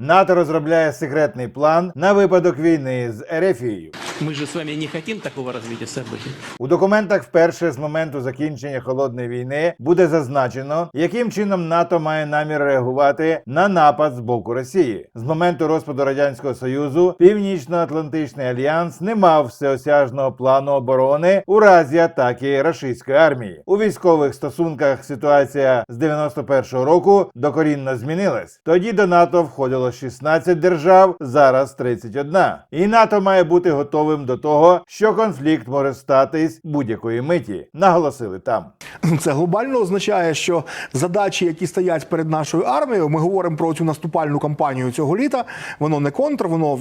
НАТО розробляє секретний план на випадок війни з Ерефією. Мы же с вами не хотим такого развития событий. У документах вперше з моменту закінчення холодної війни буде зазначено, яким чином НАТО має намір реагувати на напад з боку Росії. З моменту розпаду радянського союзу Північно-Атлантичний альянс не мав всеосяжного плану оборони у разі атаки рашистської армії. У військових стосунках ситуація з 91-го року докорінно змінилась. Тоді до НАТО входило 16 держав, зараз 31. І НАТО має бути готовим до того, що конфлікт може статись будь-якої миті. Наголосили там. Це глобально означає, що задачі, які стоять перед нашою армією, ми говоримо про цю наступальну кампанію цього літа. Воно не контр, воно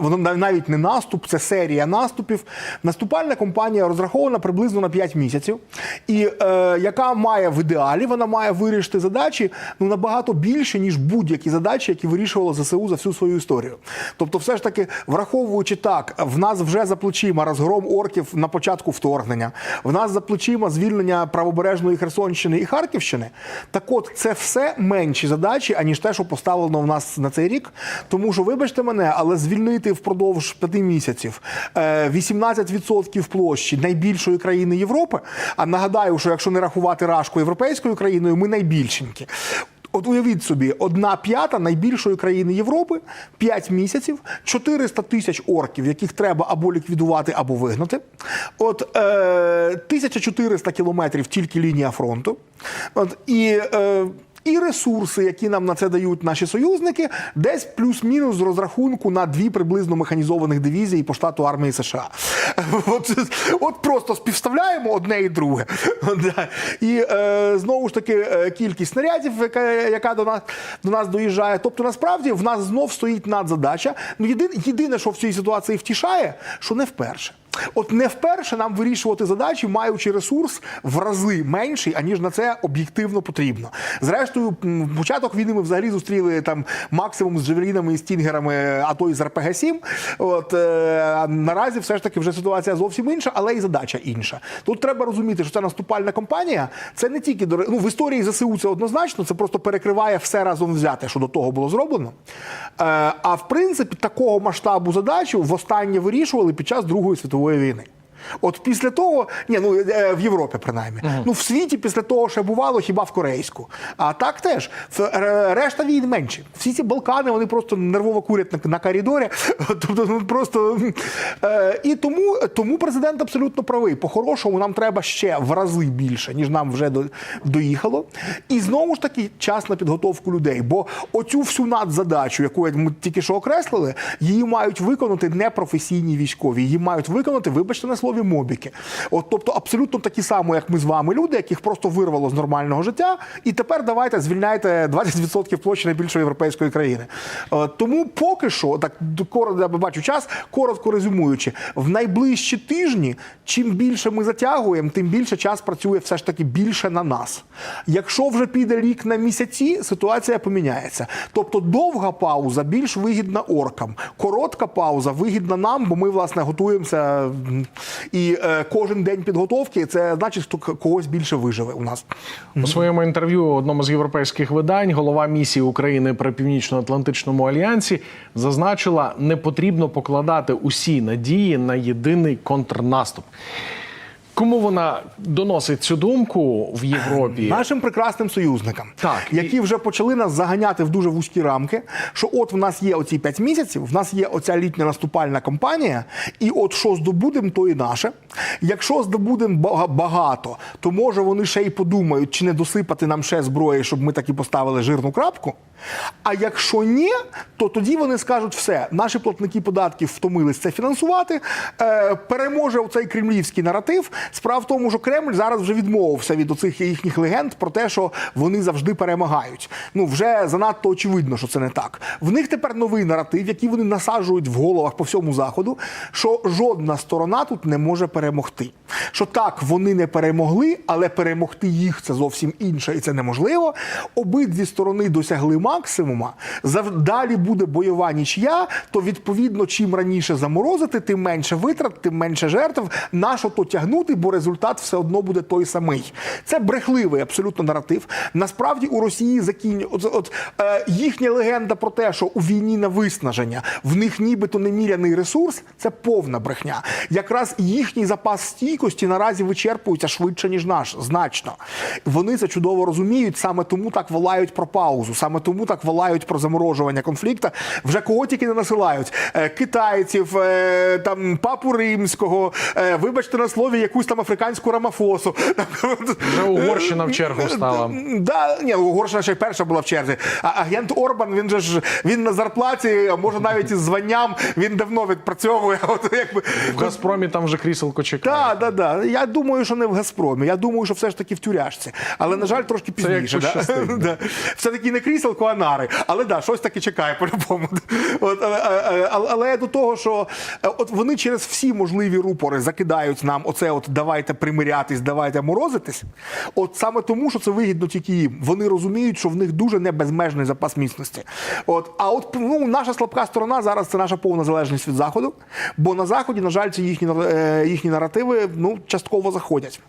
воно навіть не наступ, це серія наступів. Наступальна кампанія розрахована приблизно на 5 місяців, і е, яка має в ідеалі, вона має вирішити задачі ну набагато більше ніж будь-які задачі, які вирішувала ЗСУ за всю свою історію. Тобто, все ж таки, враховуючи так, в нас вже за плечима розгром орків на початку вторгнення, в нас за плечима звільнення правобережної Херсонщини і Харківщини. Так от, це все менші задачі, аніж те, що поставлено в нас на цей рік. Тому що, вибачте мене, але звільнити впродовж п'яти місяців е, 18% площі найбільшої країни Європи. А нагадаю, що якщо не рахувати Рашку європейською країною, ми найбільшенькі. От уявіть собі, одна п'ята найбільшої країни Європи, 5 місяців, 400 тисяч орків, яких треба або ліквідувати, або вигнати. От е, 1400 кілометрів тільки лінія фронту. От, і е, і ресурси, які нам на це дають наші союзники, десь плюс-мінус з розрахунку на дві приблизно механізованих дивізії по штату армії США. От, от просто співставляємо одне і друге. І е, знову ж таки е, кількість снарядів, яка, яка до нас до нас доїжджає. Тобто, насправді в нас знов стоїть надзадача. Ну єдине, єдине, що в цій ситуації втішає, що не вперше. От не вперше нам вирішувати задачі, маючи ресурс в рази менший, аніж на це об'єктивно потрібно. Зрештою, початок війни ми взагалі зустріли там максимум з Джевелінами і Стінгерами, а то і з РПГ-7. От е, наразі все ж таки вже ситуація зовсім інша, але і задача інша. Тут треба розуміти, що ця наступальна кампанія це не тільки до ну, в історії ЗСУ це однозначно, це просто перекриває все разом взяте, що до того було зроблено. Е, а в принципі, такого масштабу задачу востаннє вирішували під час Другої світової війни. От після того, ні, ну е, в Європі принаймні. Ну в світі після того ще бувало хіба в корейську. А так теж е, решта війн менші. Всі ці Балкани вони просто нервово курять на, на коридорі. Тобто ну, просто е, і тому, тому президент абсолютно правий. По-хорошому нам треба ще в рази більше, ніж нам вже до, доїхало. І знову ж таки час на підготовку людей. Бо оцю всю надзадачу, яку ми тільки що окреслили, її мають виконати непрофесійні військові. Її мають виконати, вибачте на слові, мобіки. От, тобто, абсолютно такі само, як ми з вами, люди, яких просто вирвало з нормального життя. І тепер давайте звільняйте 20% площі найбільшої європейської країни. Е, Тому поки що, так коротко я бачу час, коротко резюмуючи, в найближчі тижні, чим більше ми затягуємо, тим більше час працює все ж таки більше на нас. Якщо вже піде рік на місяці, ситуація поміняється. Тобто довга пауза більш вигідна оркам, коротка пауза вигідна нам, бо ми власне готуємося. І е, кожен день підготовки це значить, що когось більше виживе у нас. У своєму інтерв'ю одному з європейських видань голова місії України при Північно-Атлантичному альянсі зазначила, не потрібно покладати усі надії на єдиний контрнаступ. Кому вона доносить цю думку в Європі? Нашим прекрасним союзникам, Так. які вже почали нас заганяти в дуже вузькі рамки. Що от в нас є оці 5 місяців, в нас є оця літня наступальна кампанія, і от що здобудемо, то і наше. Якщо здобудемо багато, то може вони ще й подумають, чи не досипати нам ще зброї, щоб ми таки поставили жирну крапку. А якщо ні, то тоді вони скажуть, все, наші платники податків втомились це фінансувати. Е, переможе оцей кремлівський наратив. Справа в тому, що Кремль зараз вже відмовився від оцих їхніх легенд про те, що вони завжди перемагають. Ну вже занадто очевидно, що це не так. В них тепер новий наратив, який вони насаджують в головах по всьому заходу, що жодна сторона тут не може перемогти. Що так, вони не перемогли, але перемогти їх це зовсім інше, і це неможливо. Обидві сторони досягли максимума. Зав- Далі буде бойова нічия, то відповідно, чим раніше заморозити, тим менше витрат, тим менше жертв. Нащо то тягнути, бо результат все одно буде той самий. Це брехливий абсолютно наратив. Насправді у Росії закінь... от, от, е, їхня легенда про те, що у війні на виснаження в них нібито неміряний ресурс, це повна брехня. Якраз їхній запас стійкості наразі вичерпується швидше ніж наш, значно. Вони це чудово розуміють. Саме тому так волають про паузу, саме тому так волають про заморожування конфлікту. Вже кого тільки не насилають Е, китайців, е, там папу римського, е, вибачте на слові, якусь там африканську рамафосу. Вже Угорщина в чергу стала. Да, ні, Угорщина ще й перша була в черзі. А агент Орбан, він же ж він на зарплаті, а може навіть із званням, він давно відпрацьовує. От якби В Газпромі там вже кріселко чекає. так, да, да. Я думаю, що не в Газпромі. Я думаю, що все ж таки в тюряшці. Але, на жаль, трошки Це як пізніше. Да? Да. Все-таки не кріселко, а нари. Але да, щось таки чекає по-любому. От, але, але, але, але до того, що е, от вони через всі можливі рупори закидають нам оце от давайте примирятись, давайте морозитись. От саме тому, що це вигідно тільки їм. Вони розуміють, що в них дуже не безмежний запас міцності. От, а от ну, наша слабка сторона зараз це наша повна залежність від заходу. Бо на заході, на жаль, ці їхні е, їхні наративи ну частково заходять.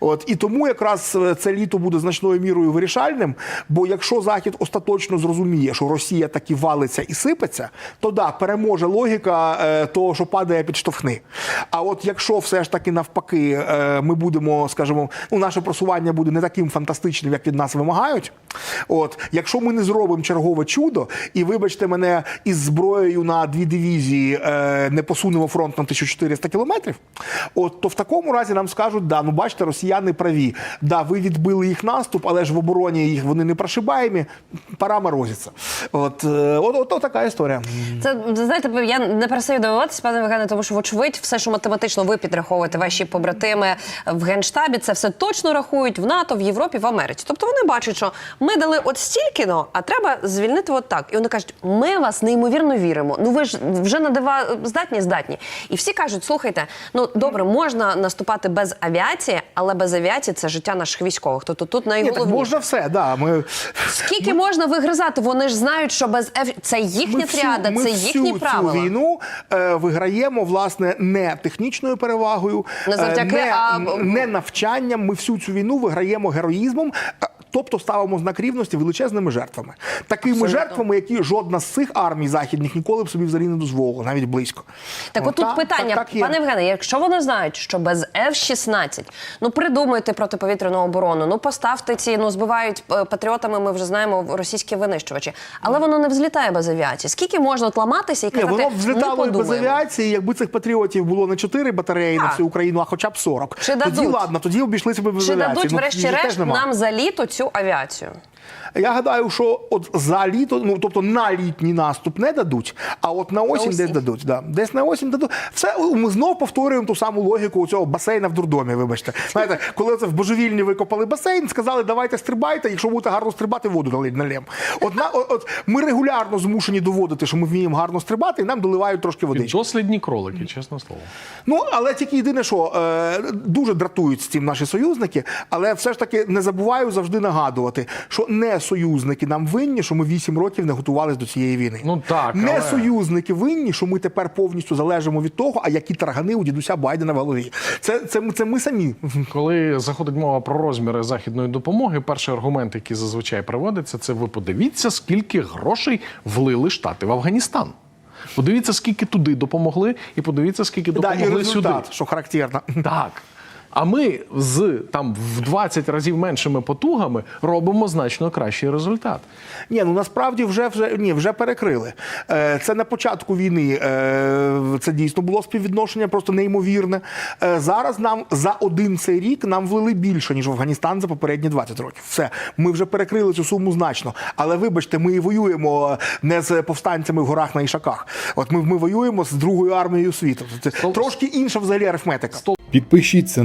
От і тому якраз е, це літо буде значною мірою вирішальним. Бо якщо захід остаточно зрозуміє, що Росія таки валиться і сипеться, то да, переможе логіка е, того, що падає, підштовхни. А от якщо все ж таки навпаки, е, ми будемо, скажімо, ну наше просування буде не таким фантастичним, як від нас вимагають. От, якщо ми не зробимо чергове чудо, і вибачте мене із зброєю на дві дивізії е, не посунемо фронт на 1400 кілометрів, от то в такому разі нам скажуть, да, ну бачите, росіяни праві. Да, ви відбили їх наступ, але ж в обороні їх вони не прошибаємі. Пора морозиться. От, е, от, от, от така історія. Це знаєте, я не перестаю дивуватися, пане Євгене, тому що, вочевидь, все, що математично ви підраховуєте, ваші побратими в генштабі, це все точно рахують в НАТО, в Європі, в Америці. Тобто вони бачать, що ми дали от стільки, но, а треба звільнити от так. І вони кажуть, ми вас неймовірно віримо. Ну ви ж вже на дива здатні, здатні. І всі кажуть, слухайте, ну добре, можна наступати без авіації, але без авіації це життя наших військових. Тобто тут Ні, так можна все, да. Ми, Скільки можна вигризати? Вони ж знають, що без F... це їхня всю- тріада, ми це всю їхні правила. цю війну е, виграємо власне не технічною перевагою, Не е, завдяки, не, а- не навчанням. Ми всю цю війну виграємо героїзмом. Тобто ставимо знак рівності величезними жертвами, такими Абсолютно. жертвами, які жодна з цих армій західних ніколи б собі взагалі не дозволила, навіть близько. Так, От от питання, так, так пане Євгене, якщо вони знають, що без F-16, ну придумайте протиповітряну оборону, ну поставте ці, ну збивають е, патріотами, ми вже знаємо російські винищувачі, але воно не взлітає без авіації. Скільки можна от ламатися і Ні, воно взлітало без авіації. Якби цих патріотів було не 4 батареї на всю Україну, а хоча б 40. Чи тоді дадуть? ладно, тоді обійшлися б без Чи авіації. дадуть, Ну, врешті-решт, нам за літо цю авіацію? Я гадаю, що от за літо, ну тобто на літній наступ не дадуть, а от на осінь осінь. десь дадуть. Да. Десь на осінь дадуть. Все ми знов повторюємо ту саму логіку цього басейна в дурдомі. Вибачте, знаєте, коли це в божевільні викопали басейн, сказали, давайте стрибайте. Якщо будете гарно стрибати, воду налить налєм. От на от, от ми регулярно змушені доводити, що ми вміємо гарно стрибати, і нам доливають трошки водички. Дослідні кролики, чесне слово. Ну але тільки єдине, що е, дуже дратують з цим наші союзники, але все ж таки не забуваю завжди нагадувати, що не союзники нам винні, що ми 8 років не готувалися до цієї війни. Ну так, не але- союзники винні, що ми тепер повністю залежимо від того, а які таргани у дідуся Байдена в голові. Це, це, це ми самі. Коли заходить мова про розміри західної допомоги, перший аргумент, який зазвичай приводиться, це ви подивіться, скільки грошей влили штати в Афганістан. Подивіться, скільки туди допомогли, і подивіться, скільки Да, і допомогли сюди. що характерно. Так. А ми з там в 20 разів меншими потугами робимо значно кращий результат. Ні, ну насправді вже вже ні, вже перекрили. Е, Це на початку війни. е, Це дійсно було співвідношення, просто неймовірне. Е, Зараз нам за один цей рік нам влили більше ніж в Афганістан за попередні 20 років. Все, ми вже перекрили цю суму значно. Але вибачте, ми і воюємо не з повстанцями в горах на Ішаках. От ми, ми воюємо з другою армією світу. Це трошки інша взагалі арифметика. Підпишіться